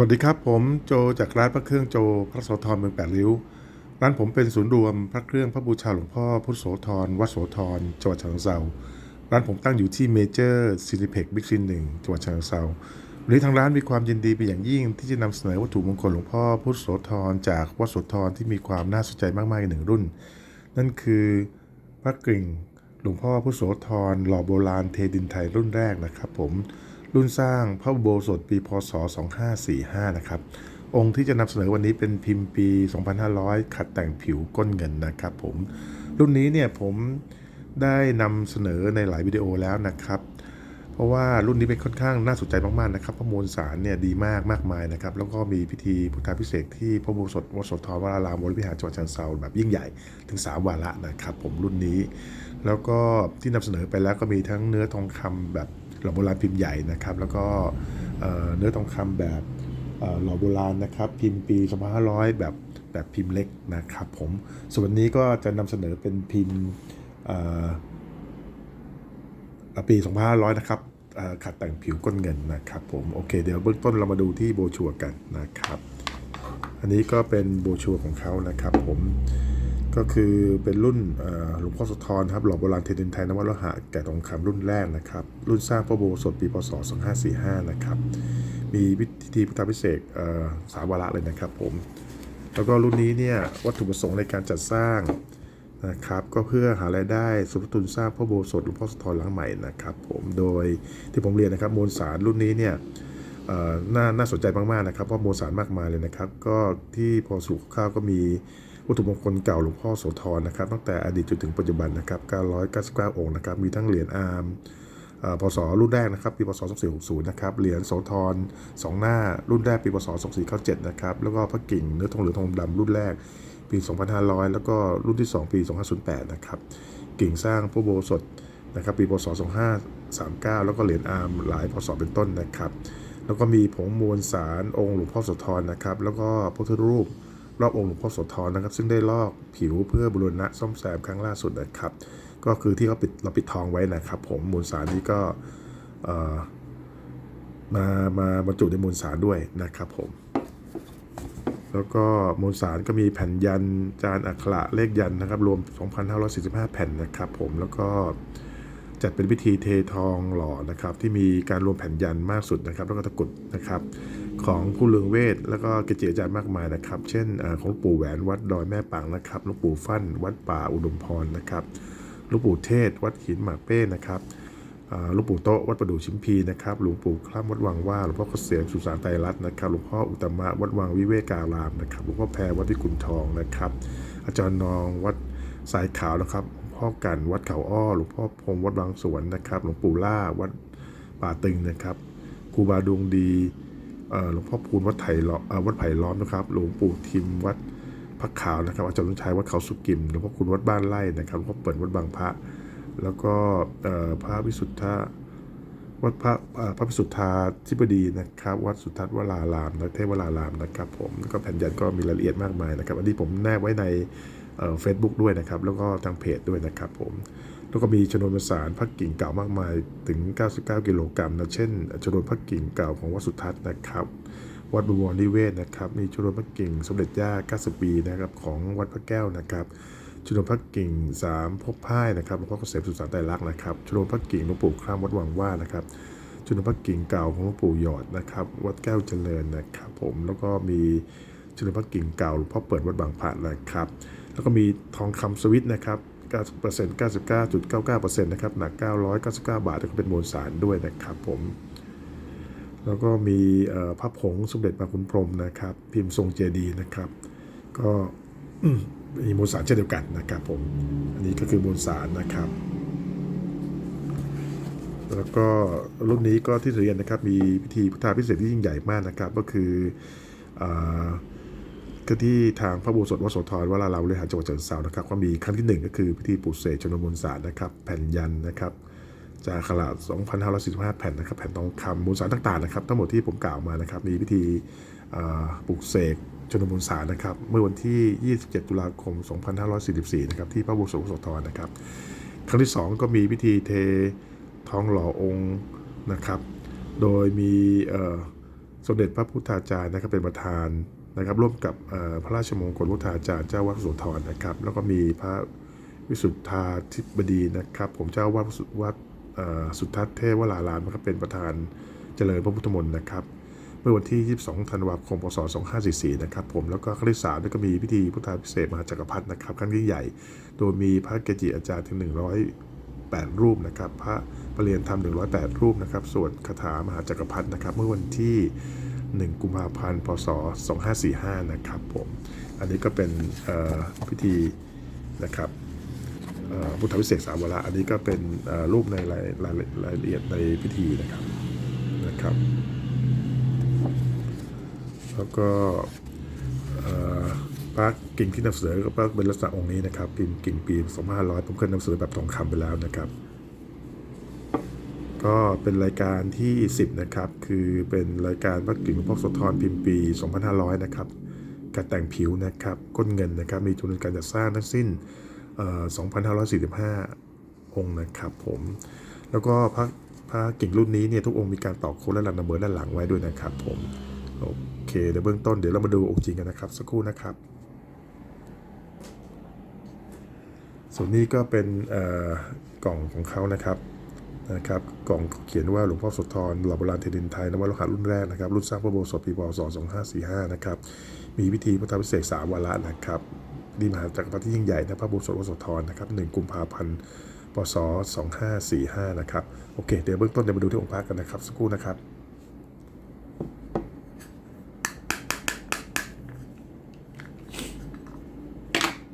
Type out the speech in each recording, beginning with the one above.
วัสดีครับ ผมโจจากร้านพระเครื่องโจพระโสธรเมืองแปดริ้ว ร้านผมเป็นศูนย์รวมพระเครื่องพระบูชาหลวงพ่อพุทธโสธรวัดโสธรจังหวัดฉะเชิงเทราร้านผมตั้งอยู่ที่เมเจอร์ซินิเพ็กบิ๊กซินหนึ่งจังหวัดฉะเชิงเทราวันนี้ทางร้านมีความยินดีเป็นอย่างยิ่ง ที่จะนำเสนอวัตถุมงคลหลวงพ่อพุทธโสธรจากวัดโสธรที่มีความน่าสนใจมากๆอีกหนึ่งรุ่น นั่นคือพระกริ่งหลวงพ่อพุทธโสธรหล่อโบราณเทดินไทยรุ่นแรกนะครับ ผม รุ่นสร้างพระอุโบสถปีพศ 2545 นะครับ องค์ที่จะนำเสนอวันนี้เป็นพิมพ์ปี 2500 ขัดแต่งผิวก้นเงินนะครับผม รุ่นนี้เนี่ยผมได้นำเสนอในหลายวิดีโอแล้วนะครับเพราะว่ารุ่นนี้เป็นค่อนข้างน่าสนใจมากๆนะครับเพระมวลสารเนี่ยดีมากมากมายนะครับ แล้วก็มีพิธีพุทธาพิเศษที่พระอุโบสถวัดโสธรวรารามวรวิหารจังหวัดเชิงเทราแบบยิ่งใหญ่ถึง 3วาระนะครับ ผมรุ่นนี้ แล้วก็ที่นำเสนอไปแล้วก็มีทั้งเนื้อทองคำแบบ หล่อโบราณพิมพ์ใหญ่นะครับ แล้วก็เนื้อทองคำแบบหล่อโบราณนะครับ พิมพ์ปี 2500 แบบแบบพิมพ์เล็กนะครับผมส่วนนี้ก็จะนำเสนอเป็นพิมพ์เอ่อปี 2500 นะครับขัดแต่งผิวก้นเงินนะครับผมโอเค เดี๋ยวเบื้องต้นเรามาดูที่โบชัวกันนะครับ อันนี้ก็เป็นโบชัวของเขานะครับผม ก็คือเป็นรุ่นหลวงพ่อโสธรครับหล่อโบราณเทดินไทยนวัตโลหะแกะทองคำรุ่นแรกนะครับ รุ่นสร้างพระโบสถปีพศ 2545 นะครับ มีพิธีพุทธพิเศษสามวาระเลยนะครับผม แล้วก็รุ่นนี้เนี่ยวัตถุประสงค์ในการจัดสร้างนะครับก็เพื่อหารายได้สมทบทุนสร้างพระโบสถหลวงพ่อโสธรหลังใหม่นะครับผมโดยที่ผมเรียนนะครับมวลสารรุ่นนี้เนี่ยน่าน่าสนใจมากๆนะครับเพราะมวลสารมากมายเลยนะครับ ก็ที่พอสู่คร่าวก็มี วัตถุมงคลเก่าหลวงพ่อโสธรนะครับตั้งแต่อดีตจนถึงปัจจุบันนะครับ999 องค์นะครับมีทั้งเหรียญอาร์มพศรุ่นแรกนะครับปีพศ2460นะครับเหรียญโสธรสองหน้ารุ่นแรกปีพศ2497นะครับแล้วก็พระกิ่งเนื้อทองเหลืองทองดำรุ่นแรกปี 2500 แล้วก็รุ่นที่ 2 ปี 2508 นะครับกิ่งสร้างพระโบสถนะครับปีพศ 2539 แล้วก็เหรียญอาร์มหลายพศเป็นต้นนะครับ แล้วก็มีผงมวลสารองค์หลวงพ่อโสธรนะครับ แล้วก็พระพุทธรูป รอบองค์หลวงพ่อโสธรนะครับ ซึ่งได้ลอกผิวเพื่อบูรณะซ่อมแซมครั้งล่าสุดนะครับ ก็คือที่เขาปิดเราปิดทองไว้นะครับผมมูลสารนี้ก็เอ่อมามาบรรจุในมูลสารด้วยนะครับผม แล้วก็มูลสารก็มีแผ่นยันจานอักขระเลขยันนะครับ รวม 2,545 แผ่นนะครับผมแล้วก็จัดเป็นพิธีเททองหล่อนะครับ ที่มีการรวมแผ่นยันมากสุดนะครับ แล้วก็ตะกรุดนะครับ ของผู้เลืองเวทแล้วก็เกจิอาจารย์มากมายนะครับ เช่นอของหลวงปู่แหวนวัดดอยแม่ปังนะครับหลวงปู่ฟั่นวัดป่าอุดมพรนะครับหลวงปู่เทศ วัดหินหมากเป้นะครับหลวงปู่โตวัดประดู่ชิมพีนะครับหลวงปู่คล่ำวัดวังว่าหลวงพ่อเกษมสุสานไตรรัตน์นะครับหลวงพ่ออุตมะวัดวังวิเวการามนะครับหลวงพ่อแพรวัดพิกุลทองนะครับ อาจารย์นองวัดสายขาวนะครับหลวงพ่อกันวัดเขาอ้อหลวงพ่อพรมวัดบางสวนนะครับ หลวงปู่ล่าวัดป่าตึงนะครับครูบาดวงดี หลวงพ่อพูนวัดไผ่ล้อมวัดไผ่ล้อมนะครับ หลวงปู่ทิมวัดพระขาวนะครับ อาจารย์ลุนชัยวัดเขาสุกิม หลวงพ่อคุณวัดบ้านไร่นะครับหลวงพ่อเปิดวัดบางพระ แล้วก็พระวิสุทธาวัดพระพระพิสุทธาธิบดีนะครับ วัดสุทัศน์วรารามและเทพวรารามนะครับ ผมก็แผ่นยันก็มีรายละเอียดมากมายนะครับ อันนี้ผมแนบไว้ในเฟซบุ๊กด้วยนะครับ แล้วก็ทางเพจด้วยนะครับผม แล้วก็มีชนวนประสานพระกิ่งเก่ามากมายถึง 99 กิโลกรัมนะเช่นชนวนพระกิ่งเก่าของวัดสุทัศน์นะครับ วัดบวรนิเวศนะครับมีชนวนพระกิ่งสมเด็จย่า 90 ปีนะครับของวัดพระแก้วนะครับชนวนพระกิ่งสามพบพ่ายนะครับหลวงพ่อเกษมสุสานไตรลักษณ์นะครับชนวนพระกิ่งหลวงปู่คร่ำวัดวังว่านะครับชนวนพระกิ่งเก่าของหลวงปู่หยอดนะครับวัดแก้วเจริญนะครับผมแล้วก็มีชนวนพระกิ่งเก่าหลวงพ่อเปิดวัดบางพระนะครับ แล้วก็มีทองคำสวิตนะครับ 9% 99.99%นะครับหนัก 999 บาทก็เป็นมวลสารด้วยนะครับผมแล้วก็มีพระผงสมเด็จพระคุณพรมนะครับ พิมพ์ทรงเจดีย์นะครับ ก็มีมวลสารเช่นเดียวกันนะครับผมอันนี้ก็คือมวลสารนะครับ แล้วก็รุ่นนี้ก็ที่เรียนนะครับมีพิธีพุทธาพิเศษที่ยิ่งใหญ่มากนะครับ ก็คืออ ก็ที่ทางพระบูสดวัดโสธรวรารามวิหารจังหวัดเชิงเทรานะครับก็มีครั้งที่หนึ่งก็คือพิธีปลุกเสกชนวนมวลสารนะครับ แผ่นยันนะครับจากขนาด2,545 แผ่นนะครับ แผ่นทองคำมูลสารต่างๆนะครับ ทั้งหมดที่ผมกล่าวมานะครับ มีพิธีปลุกเสกชนมูลสารนะครับ เมื่อวันที่ 27 ตุลาคม 2544 นะครับ ที่พระบูสดวัดโสธรนะครับ ครั้งที่ 2 ก็มีพิธีเททองหล่อองค์นะครับ โดยมีสมเด็จพระพุทธาจารย์นะครับเป็นประธาน นะครับร่วมกับพระราชมงคลพุทธาจารย์เจ้าวัดโสธรนะครับ แล้วก็มีพระวิสุทธาธิบดีนะครับ ผมเจ้าวัดวัดสุทัศน์เทวรารามนะครับเป็นประธานเจริญพระพุทธมนต์นะครับ เมื่อวันที่ 22 ธันวาคม พศ 2544 นะครับผมแล้วก็ครั้งที่3แล้วก็มีพิธีพุทธาพิเศษมหาจักรพรรดินะครับครั้งที่ใหญ่ โดยมีพระเกจิอาจารย์ถึง 108 รูปนะครับ พระประเรียนธรรม 108 รูปนะครับสวดคาถามหาจักรพรรดินะครับ เมื่อวันที่ 1 กุมภาพันธ์พศ 2545 นะครับผมอันนี้ก็เป็นพิธีนะครับพุทธพิเศษสามวาระอันนี้ก็เป็นรูปในรายรายรายละเอียดในพิธีนะครับนะครับ แล้วก็พระกิ่งที่นำเสนอก็เป็นลักษณะองค์นี้นะครับ พิมพ์กิ่งปี2500ผมเคยนำเสนอแบบทองคำไปแล้วนะครับ ก็เป็นรายการที่ 10 นะครับ คือเป็นรายการพระกิ่งหลวงพ่อโสธรพิมพ์ปี 2500 นะครับการแต่งผิวนะครับก้นเงินนะครับ มีทุนการจัดสร้างทั้งสิ้นเอ่อ2,545 องค์นะครับผม แล้วก็พระพระกิ่งรุ่นนี้เนี่ยทุกองค์มีการตอกโค้ดและรันนัมเบอร์ด้านหลังไว้ด้วยนะครับผมโอเคเดี๋ยวเบื้องต้นเดี๋ยวเรามาดูองค์จริงกันนะครับ สักครู่นะครับ ส่วนนี้ก็เป็นกล่องของเขานะครับ นะครับกล่องเขียนว่าหลวงพ่อโสธรหล่อโบราณเทดินไทยนวโลหะรุ่นแรกนะครับรุ่นสร้างพระโบสถปีพศ2545นะครับมีพิธีพระธรรมพิเศษกสามวาระนะครับดีมหาจักรพรรดิที่ยิ่งใหญ่นะพระโบสถวัดโสธรนะครับ1กุมภาพันธ์พศ2545นะครับโอเค เดี๋ยวเบื้องต้นเดี๋ยวมาดูที่องค์พระกันนะครับสักครู่นะครับ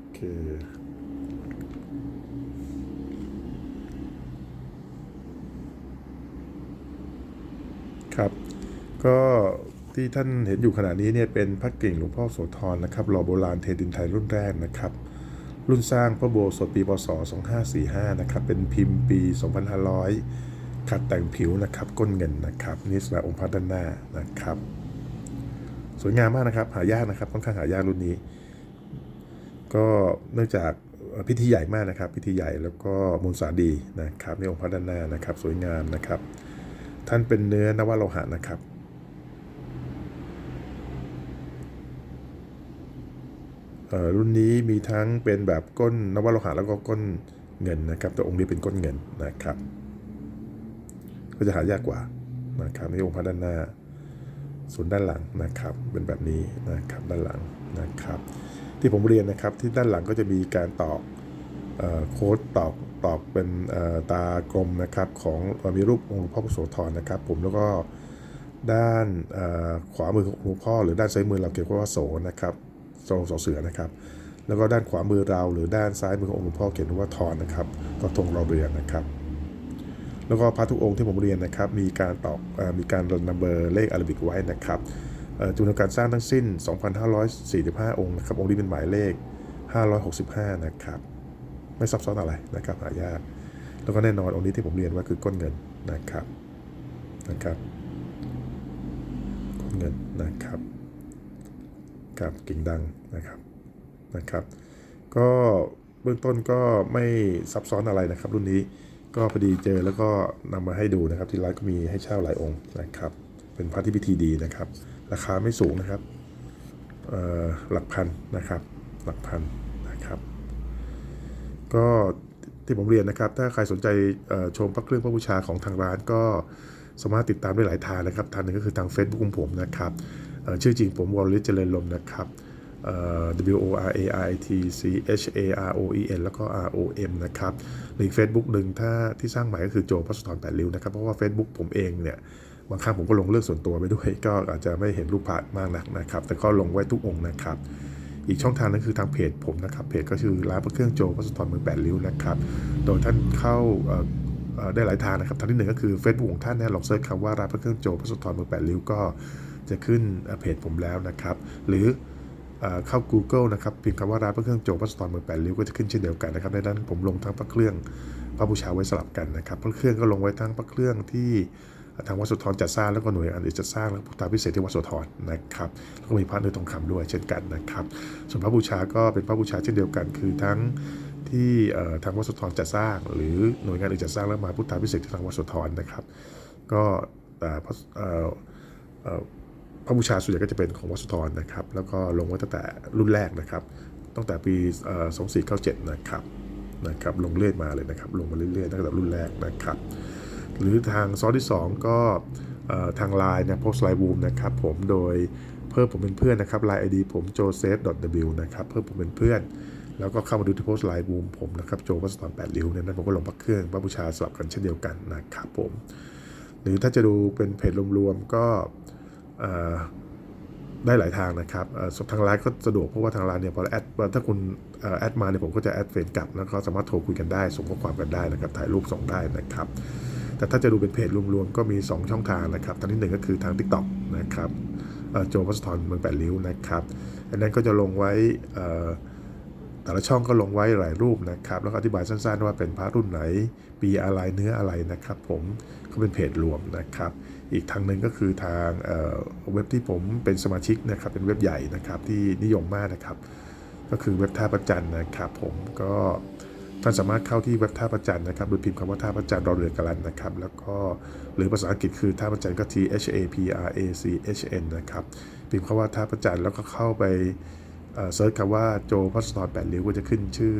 โอเค ครับ ก็ที่ท่านเห็นอยู่ขณะนี้เนี่ยเป็นพระกิ่งหลวงพ่อโสธรนะครับหล่อโบราณเทดินไทยรุ่นแรกนะครับ รุ่นสร้างพระโบสถปีพศ 2545 นะครับ เป็นพิมพ์ปี 2500 ขัดแต่งผิวนะครับ ก้นเงินนะครับนี่สำหรับองค์พระด้านหน้านะครับ สวยงามมากนะครับ หายากนะครับค่อนข้างหายากรุ่นนี้ ก็เนื่องจากพิธีใหญ่มากนะครับ พิธีใหญ่แล้วก็มวลสารดีนะครับในองค์พระด้านหน้านะครับ สวยงามนะครับ ท่านเป็นเนื้อนวโลหะนะครับ เอ่อ รุ่นนี้มีทั้งเป็นแบบก้นนวโลหะแล้วก็ก้นเงินนะครับแต่องค์นี้เป็นก้นเงินนะครับ ก็จะหายากกว่านะครับในองค์พระด้านหน้า ส่วนด้านหลังนะครับ เป็นแบบนี้นะครับด้านหลังนะครับ ที่ผมเรียนนะครับที่ด้านหลังก็จะมีการตอกเออโค้ดตอกตอกเป็นเอ่อตากลมนะครับของมีรูปองค์หลวงพ่อโสธรนะครับ ผมแล้วก็ด้านขวามือของหลวงพ่อหรือด้านซ้ายมือเราเขียนว่าโสนะครับ โสโสเสือนะครับ แล้วก็ด้านขวามือเราหรือด้านซ้ายมือขององค์หลวงพ่อเขียนว่าทอนนะครับ ก็ธงเราเรือนนะครับ แล้วก็พระทุกองค์ที่ผมเรียนนะครับ มีการตอกมีการรนัมเบอร์เลขอาราบิกไว้นะครับจำนวนการสร้างทั้งสิ้น 2,545 องค์นะครับ องค์นี้เป็นหมายเลข 565 นะครับ ไม่ซับซ้อนอะไรนะครับหายาก แล้วก็แน่นอนองค์นี้ที่ผมเรียนว่าคือก้นเงินนะครับ นะครับ ก้นเงินนะครับ กับกิ่งดังนะครับนะครับ ก็เบื้องต้นก็ไม่ซับซ้อนอะไรนะครับ รุ่นนี้ก็พอดีเจอแล้วก็นำมาให้ดูนะครับ ที่ร้านก็มีให้เช่าหลายองค์นะครับ เป็นพระที่พิธีดีนะครับ ราคาไม่สูงนะครับหลักพันนะครับ หลักพันนะครับ ก็ที่ผมเรียนนะครับ ถ้าใครสนใจชมพระเครื่องพระบูชาของทางร้านก็สามารถติดตามได้หลายทางนะครับ ทางหนึ่งก็คือทาง Facebook ของผมนะครับ ชื่อจริงผมวรลิศเจริญลมนะครับ W O R A I T C H A R O E N แล้วก็ R O M นะครับหรืออีก Facebook หนึ่งถ้าที่สร้างใหม่ก็คือโจพัสธรแปดริ้วนะครับ เพราะว่า Facebook ผมเองเนี่ยบางครั้งผมก็ลงเรื่องส่วนตัวไปด้วย ก็อาจจะไม่เห็นรูปพระมากนักนะครับ แต่ก็ลงไว้ทุกองค์นะครับ อีกช่องทางนึงคือทางเพจผมนะครับ เพจก็คือร้านพระเครื่องโจพัสดุเมืองแปดริ้วนะครับ โดยท่านเข้าได้หลายทางนะครับทางที่หนึ่งก็คือ Facebook ของท่านนี่ยลองเซิร์ชคำว่าร้านพระเครื่องโจพัสดุเมืองแปดริ้วก็ จะขึ้นเพจผมแล้วนะครับ หรือเข้า Google นะครับพิมพ์คำว่าร้านพระเครื่องโจพัสดุเมืองแปดริ้วก็จะขึ้นเช่นเดียวกันนะครับในนั้นผมลงทั้งพระเครื่องพระบูชาไว้สลับกันนะครับ พระเครื่องก็ลงไว้ทั้งพระเครื่องที่ทางวัดสุธรจัดสร้างแล้วก็หน่วยงานอื่นจัดสร้างและพุทธาพิเศษที่วัดสุธรนะครับแล้วก็มีพระเนื้อทองคำด้วยเช่นกันนะครับ ส่วนพระบูชาก็เป็นพระบูชาเช่นเดียวกัน คือทั้งที่ทางวัดสุธรจัดสร้าง หรือหน่วยงานอื่นจัดสร้างแล้วมาพุทธาพิเศษที่ทางวัดสุธรนะครับ ก็แต่พระเอ่อเอ่อ ระบูชาส่วนใหญ่ก็จะเป็นของวัสุธรนะครับ แล้วก็ลงไว้ตั้งแต่รุ่นแรกนะครับ ตั้งแต่ปี2497 นะครับนะครับลงเรื่อยมาเลยนะครับ ลงมาเรื่อยๆตั้งแต่รุ่นแรกนะครับ หรือทางซอสที่ 2 ก็ทางไลน์นะโพสไลน์บูมนะครับผมโดยเพิ่มผมเป็นเพื่อนนะครับไลน์ไอดีผม joseph.w นะครับเพิ่มผมเป็นเพื่อน แล้วก็เข้ามาดูที่โพสไลน์บูมผมนะครับโจวัสตอน8ริ้วเนี่ยนั้นผมก็ลงพระเครื่องพระบูชาสลับกันเช่นเดียวกันนะครับผมหรือถ้าจะดูเป็นเพจรวมๆก็ ได้หลายทางนะครับสบทางไลน์ก็สะดวกเพราะว่าทางไลน์เนี่ยพอแอดถ้าคุณแอดมาเนี่ยผมก็จะแอดเฟซกลับแล้วก็สามารถโทรคุยกันได้ ส่งข้อความกันได้นะครับถ่ายรูปส่งได้นะครับ แต่ถ้าจะดูเป็นเพจรวมๆก็มี 2 ช่องทางนะครับทางที่หนึ่งก็คือทาง TikTok นะครับโจวัสทอนเมืองแปดริ้วนะครับ อันนั้นก็จะลงไว้ แต่ละช่องก็ลงไว้หลายรูปนะครับ แล้วก็อธิบายสั้นๆ ว่าเป็นพระรุ่นไหน ปีอะไรเนื้ออะไรนะครับ ผมก็เป็นเพจรวมนะครับ อีกทางหนึ่งก็คือทางเเว็บที่ผมเป็นสมาชิกนะครับ เป็นเว็บใหญ่นะครับที่นิยมมากนะครับ ก็คือเว็บท่าประจันนะครับผมก็ท่านสามารถเข้าที่เว็บท่าประจันนะครับโดยพิมพ์คำว่าท่าประจันรอเรือกรันนะครับ แล้วก็หรือภาษาอังกฤษคือท่าประจันทร์ก็ T H A P R A C H N นะครับ พิมพ์คำว่าท่าประจันแล้วก็เข้าไป เซิร์ชคำว่าโจพัสตอนแปดริ้วก็จะขึ้นชื่อ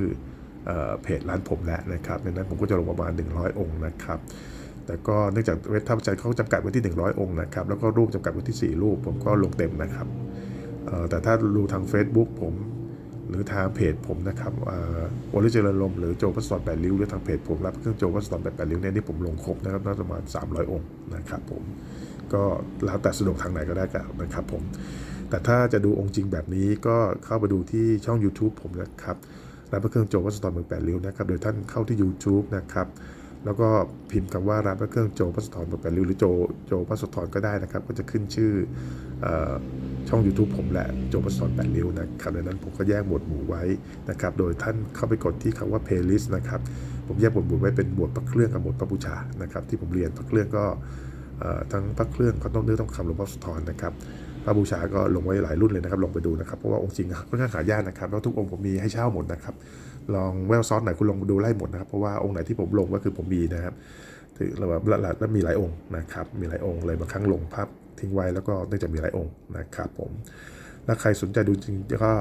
เอเพจร้านผมแล้วนะครับในนั้นผมก็จะลงประมาณ 100 องค์นะครับแต่ก็เนื่องจากเว็บท่าประจันเขาจำกัดไว้ที่ 100 องค์นะครับแล้วก็รูปจำกัดไว้ที่ 4 รูป ผมก็ลงเต็มนะครับแต่ถ้าดูทาง Facebook ผมหรือทางเพจผมนะครับวอลเลเจริญลมหรือโจพัสตอนแปดริ้วหรือทางเพจผมรับเครื่องโจพัสตอนแปดริ้วเนี่ยที่ผมลงครบนะครับน่าจะประมาณ300 องค์นะครับผมก็แล้วแต่สะดวกทางไหนก็ได้กันนะครับผม แต่ถ้าจะดูองค์จริงแบบนี้ก็เข้าไปดูที่ช่อง YouTube ผมนะครับร้านพระเครื่องโจวัสตอนเมืองแปดริ้วนะครับ โดยท่านเข้าที่ YouTube นะครับ แล้วก็พิมพ์คำว่าร้านพระเครื่องโจพัสตอนเมืองแปดริ้วหรือโจโจพัสตอนก็ได้นะครับ ก็จะขึ้นชื่ออช่อง YouTube ผมแหละโจพัสตอนแปดริ้วนะครับดังนั้นผมก็แยกหมวดหมู่ไว้นะครับ โดยท่านเข้าไปกดที่คำว่า playlist นะครับ ผมแยกหมวดหมู่ไว้เป็นหมวดพระเครื่องกับหมวดพระบูชานะครับ ที่ผมเรียนพระเครื่องก็ทั้งพระเครื่องก็ต้องเนื้อต้องคำหลวงพ่อสุธรนะครับ พระบูชาก็ลงไว้หลายรุ่นเลยนะครับลองไปดูนะครับ เพราะว่าองค์จริงค่อนข้างหายากนะครับ แล้วทุกองค์ผมมีให้เช่าหมดนะครับ ลองแววซอสไหนคุณลองดูไล่หมดนะครับ เพราะว่าองค์ไหนที่ผมลงก็คือผมมีนะครับถือแล้วแบบแล้วมีหลายองค์นะครับ มีหลายองค์เลยบางครั้งลงภาพทิ้งไว้แล้วก็เนื่องจากมีหลายองค์นะครับผมถ้าใครสนใจดูจริงก็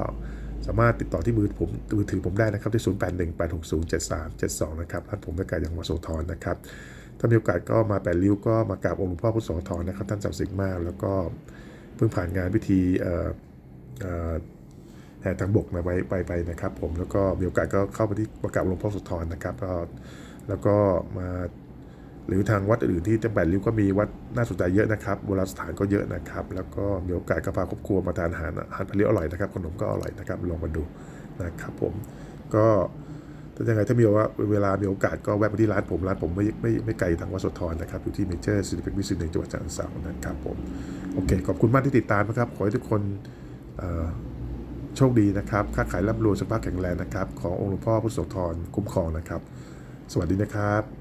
สามารถติดต่อที่มือผมมือถือผมได้นะครับที่ 0818607372 นะครับท่านผมไม่ไกลอย่างวัดโสธรนะครับ ถ้ามีโอกาสก็มาแปดริ้วก็มากราบองค์หลวงพ่อพุทธโสธรนะครับ ท่านศักดิ์สิทธิ์มากแล้วก็ พิ่งผ่านงานพิธีแห่ทางบกมาไปไปไปนะครับผมแล้วก็มีโอกาสก็เข้าไปที่มากราบหลวงพ่อโสธรนะครับก็แล้วก็มาหรือทางวัดอื่นที่จังหวัดริ้วก็มีวัดน่าสนใจเยอะนะครับโบราณสถานก็เยอะนะครับ แล้วก็มีโอกาสก็พาครอบครัวมาทานอาหารอาหารทะเลอร่อยนะครับขนมก็อร่อยนะครับลองมาดูนะครับผมก็ ยังไงถ้ามีว่าเวลามีโอกาสก็แวะไปที่ร้านผม ร้านผมไม่ไม่ไม่ไกลทางวัดสดทรนะครับ อยู่ที่เมเจอร์ซิลิฟิกวิสิตหนึ่งจังหวัดฉะเชิงเทรานะครับผม โอเค ขอบคุณมากที่ติดตามนะครับ ขอให้ทุกคนโชคดีนะครับ ค้าขายร่ำรวยสุขภาพแข็งแรงนะครับ ขององค์หลวงพ่อพุทธโสธรคุ้มครองนะครับ สวัสดีนะครับ